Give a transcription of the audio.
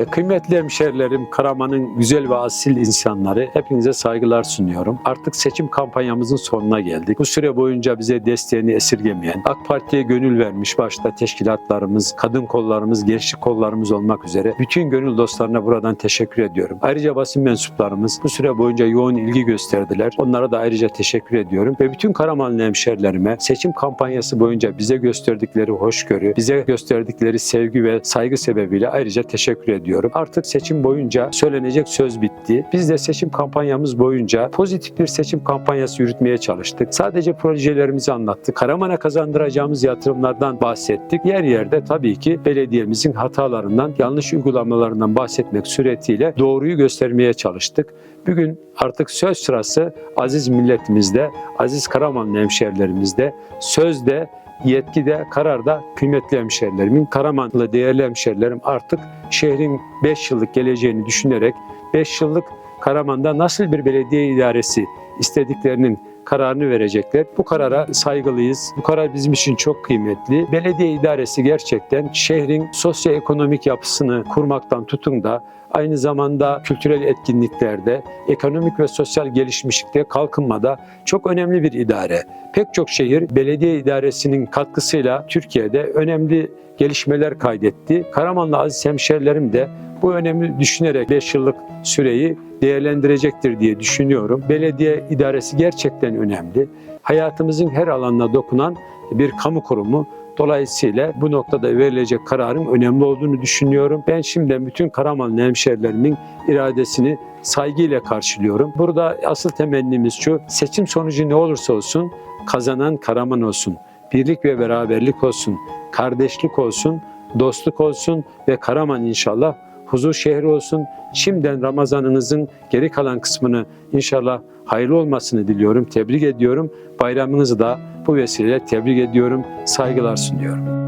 E, Kıymetli hemşerilerim, Karaman'ın güzel ve asil insanları hepinize saygılar sunuyorum. Artık seçim kampanyamızın sonuna geldik. Bu süre boyunca bize desteğini esirgemeyen, AK Parti'ye gönül vermiş başta teşkilatlarımız, kadın kollarımız, gençlik kollarımız olmak üzere bütün gönül dostlarına buradan teşekkür ediyorum. Ayrıca basın mensuplarımız bu süre boyunca yoğun ilgi gösterdiler. Onlara da ayrıca teşekkür ediyorum. Ve bütün Karamanlı hemşerilerime seçim kampanyası boyunca bize gösterdikleri hoşgörü, bize gösterdikleri sevgi ve saygı sebebiyle ayrıca teşekkür ediyorum. Artık seçim boyunca söylenecek söz bitti. Biz de seçim kampanyamız boyunca pozitif bir seçim kampanyası yürütmeye çalıştık. Sadece projelerimizi anlattık. Karaman'a kazandıracağımız yatırımlardan bahsettik. Yer yerde tabii ki belediyemizin hatalarından, yanlış uygulamalarından bahsetmek suretiyle doğruyu göstermeye çalıştık. Bugün artık söz sırası aziz milletimizde, aziz Karamanlı hemşerilerimizde, sözde, yetkide, kararda kıymetli hemşerilerimin, Karamanlı değerli hemşerilerim artık şehrin 5 yıllık geleceğini düşünerek 5 yıllık Karaman'da nasıl bir belediye idaresi istediklerinin kararını verecekler. Bu karara saygılıyız. Bu karar bizim için çok kıymetli. Belediye idaresi gerçekten şehrin sosyoekonomik yapısını kurmaktan tutun da aynı zamanda kültürel etkinliklerde, ekonomik ve sosyal gelişmişlikte, kalkınmada çok önemli bir idare. Pek çok şehir belediye idaresinin katkısıyla Türkiye'de önemli gelişmeler kaydetti. Karamanlı aziz hemşerilerim de bu önemi düşünerek 5 yıllık süreyi değerlendirecektir diye düşünüyorum. Belediye idaresi gerçekten önemli. Hayatımızın her alanına dokunan bir kamu kurumu. Dolayısıyla bu noktada verilecek kararın önemli olduğunu düşünüyorum. Ben şimdiden bütün Karamanlı hemşerilerimin iradesini saygıyla karşılıyorum. Burada asıl temennimiz şu, seçim sonucu ne olursa olsun kazanan Karaman olsun, birlik ve beraberlik olsun, kardeşlik olsun, dostluk olsun ve Karaman inşallah huzur şehri olsun. Şimdiden Ramazanınızın geri kalan kısmını inşallah hayırlı olmasını diliyorum, tebrik ediyorum. Bayramınızı da bu vesileyle tebrik ediyorum, saygılar sunuyorum.